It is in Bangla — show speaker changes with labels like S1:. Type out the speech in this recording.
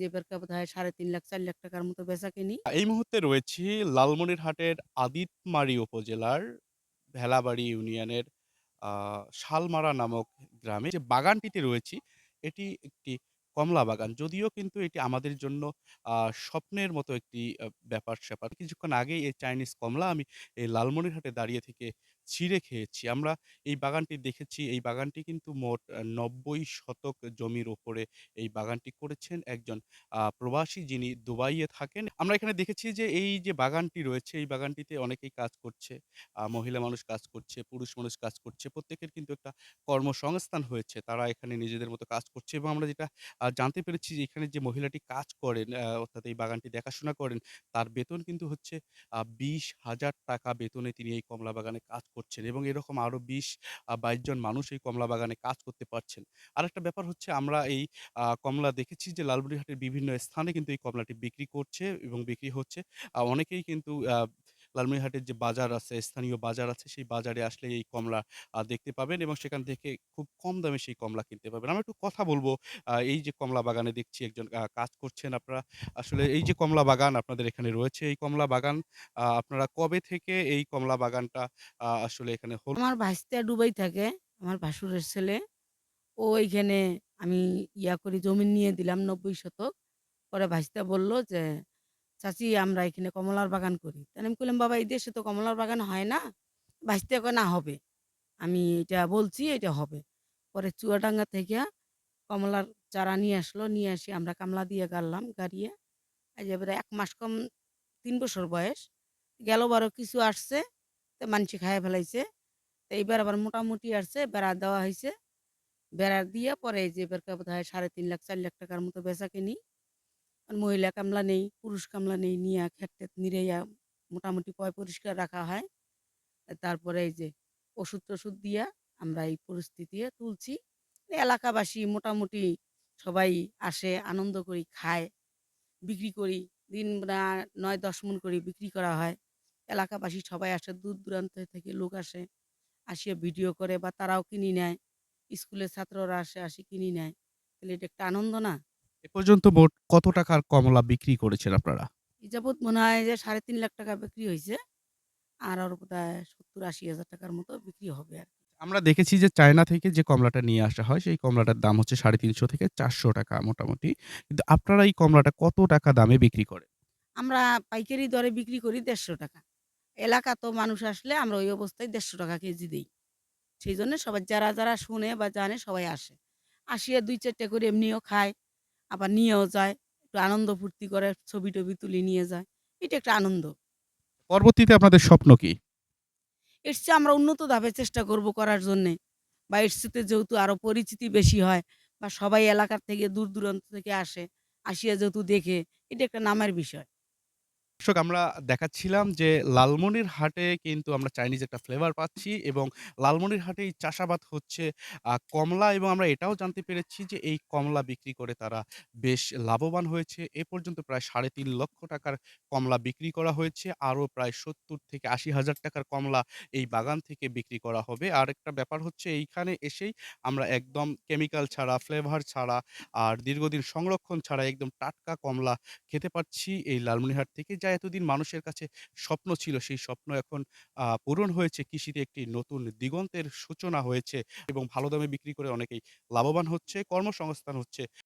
S1: এবারকা বোধহয় ৩.৫ লাখ ৪ লাখ টাকার মতো বেচাকেনি।
S2: এই মুহূর্তে রয়েছি লালমনিরহাটের আদিতমারি উপজেলার ভেলাবাড়ি ইউনিয়নের আ শালমারা নামক গ্রামে যে বাগানটিতে রয়েছি, এটি একটি কমলা বাগান। যদিও কিন্তু এটি আমাদের জন্য স্বপ্নের মতো একটি ব্যাপার-স্যাপার। কিছুক্ষণ আগেই এই চাইনিজ কমলা আমি এই লালমনিরহাটে দাঁড়িয়ে থেকে ছিঁড়ে খেয়েছি। আমরা এই বাগানটি দেখেছি, এই বাগানটি কিন্তু মোট ৯০ শতক জমির উপরে এই বাগানটি করেছেন একজন প্রবাসী যিনি দুবাইয়ে থাকেন। আমরা এখানে দেখেছি যে এই যে বাগানটি রয়েছে, এই বাগানটিতে অনেকেই কাজ করছে। মহিলা মানুষ কাজ করছে, পুরুষ মানুষ কাজ করছে। প্রত্যেকের কিন্তু একটা কর্মসংস্থান হয়েছে। তারা এখানে নিজেদের মতো কাজ করছে এবং আমরা যেটা জানতে পেরেছি যে এখানে যে মহিলাটি কাজ করেন অর্থাৎ এই বাগানটি দেখাশোনা করেন, তার বেতন কিন্তু হচ্ছে বিশ হাজার টাকা বেতনে তিনি এই কমলা বাগানে কাজ করছেন এবং এরকম আরও ২০ আ ২২ জন মানুষ এই কমলা বাগানে কাজ করতে পারছেন। আরেকটা ব্যাপার হচ্ছে আমরা এই কমলা দেখেছি যে লালমনিরহাটের বিভিন্ন স্থানে কিন্তু এই কমলাটি বিক্রি করছে এবং বিক্রি হচ্ছে। অনেকেই কিন্তু লালমনিরহাটের যে বাজার আছে, স্থানীয় বাজার আছে, সেই বাজারে আসলে এই কমলা দেখতে পাবেন এবং সেখান থেকে খুব কম দামে সেই কমলা কিনতে পাবেন আমরা একটু কথা বলব এই যে কমলা বাগানে দেখছি একজন কাজ করছেন আপনারা। আসলে এই যে কমলা বাগান আপনাদের এখানে রয়েছে, এই কমলা বাগান আপনারা কবে থেকে এই কমলা বাগানটা আসলে এখানে হল?
S1: আমার ভাইস্তা ডুবাই থাকে, আমার ভাসুরের ছেলে। ও এইখানে আমি ইয়া করি জমি নিয়ে দিলাম ৯০ শতক। পরে ভাইস্তা বলল যে, "চাচি আমরা এখানে কমলার বাগান করি।" তাহলে আমি কইলাম, "বাবা এই দেশে তো কমলার বাগান হয় না।" ভাইস্তা কয়, "না হবে। আমি এটা বলছি এটা হবে।" পরে চুয়াডাঙ্গা থেকে কমলার চারা নিয়ে আসলো। নিয়ে আসি আমরা কামলা দিয়ে গাড়লাম। গাড়িয়ে যে এবারে এক মাস কম তিন বছর বয়স। গেল বারো কিছু আসছে, তো মানসি খাইয়া ফেলাইছে। তো এইবার আবার মোটামুটি আসছে, বেড়া দেওয়া হয়েছে বেড়া দিয়ে পরে যে এই যে এবারকা বোধহয় ৩.৫ লাখ চার লাখ টাকার মতো বেচাকেনি। মহিলা কামলা নেই, পুরুষ কামলা নেই, নিয়া ক্ষেত-টেত নিড়াইয়া মোটামুটি পয় পরিষ্কার রাখা হয়। তারপরে এই যে ওষুধ-টষুধ দিয়া আমরা এই পরিস্থিতি তুলছি। এলাকাবাসী মোটামুটি সবাই আসে, আনন্দ করি, খায়, বিক্রি করি। দিন না ৯-১০ মণ করে বিক্রি করা হয়। এলাকাবাসী সবাই আসে, দূর-দূরান্ত থেকে লোক আসে। আসিয়া ভিডিও করে বা তারাও কিনি নেয়। স্কুলের ছাত্ররা আসে, আসি কিনি নেয়। তাহলে এটা একটা আনন্দ না?
S2: এ পর্যন্ত মোট কত টাকার কমলা বিক্রি করেছেন আপনারা?
S1: যাবৎ মনে হয় যে ৩.৫ লাখ টাকা বিক্রি হইছে। আর আরও বোধহয় ৭০-৮০ হাজার টাকার মতো বিক্রি হবে আরকি।
S2: আমরা দেখেছি যে চায়না থেকে যে কমলাটা নিয়ে আসা হয়, সেই কমলাটার দাম হচ্ছে ৳৩৫০ থেকে ৳৪০০ মোটামুটি। কিন্তু আপনারা এই কমলাটা কত টাকা দামে বিক্রি করেন?
S1: আমরা পাইকারি দরে বিক্রি করি ৳১৫০ এলাকা তো মানুষ আসলে আমরা ওই অবস্থায় ৳১৫০ কেজি দিই সেই জন্য সবাই যারা, যারা শুনে বা জানে সবাই আসে। আসিয়া দুই চারটে করে এমনিও খায়, আবার নিয়েও যায়। একটু আনন্দ ফুর্তি করে, ছবি-টবি তুলে নিয়ে যায়। এটা একটা আনন্দ।
S2: পরবর্তীতে আপনাদের স্বপ্ন কি?
S1: এর চেয়ে আমরা উন্নত ধাপে চেষ্টা করব করার জন্যে। বা এর যেহেতু আরও পরিচিতি বেশি হয় বা সবাই এলাকার থেকে দূর-দূরান্ত থেকে আসে, আসিয়া যেহেতু দেখে, এটা একটা নামের বিষয়।
S2: দর্শক আমরা দেখাচ্ছিলাম যে লালমনিরহাটে কিন্তু আমরা চাইনিজ একটা ফ্লেভার পাচ্ছি এবং লালমনিরহাটে এই চাষাবাদ হচ্ছে কমলা এবং আমরা এটাও জানতে পেরেছি যে এই কমলা বিক্রি করে তারা বেশ লাভবান হয়েছে। এ পর্যন্ত প্রায় ৳৩.৫ লক্ষ টাকার কমলা বিক্রি করা হয়েছে। আরও প্রায় ৭০ থেকে ৮০ হাজার টাকার কমলা এই বাগান থেকে বিক্রি করা হবে। আর একটা ব্যাপার হচ্ছে এইখানে এসেই আমরা একদম কেমিক্যাল ছাড়া, ফ্লেভার ছাড়া আর দীর্ঘদিন সংরক্ষণ ছাড়া একদম টাটকা কমলা খেতে পারছি এই লালমনিরহাট থেকে। যা এতদিন মানুষের কাছে স্বপ্ন ছিল, সেই স্বপ্ন এখন পূরণ হয়েছে। কৃষিতে একটি নতুন দিগন্তের সূচনা হয়েছে এবং ভালো দামে বিক্রি করে অনেকেই লাভবান হচ্ছে, কর্মসংস্থান হচ্ছে।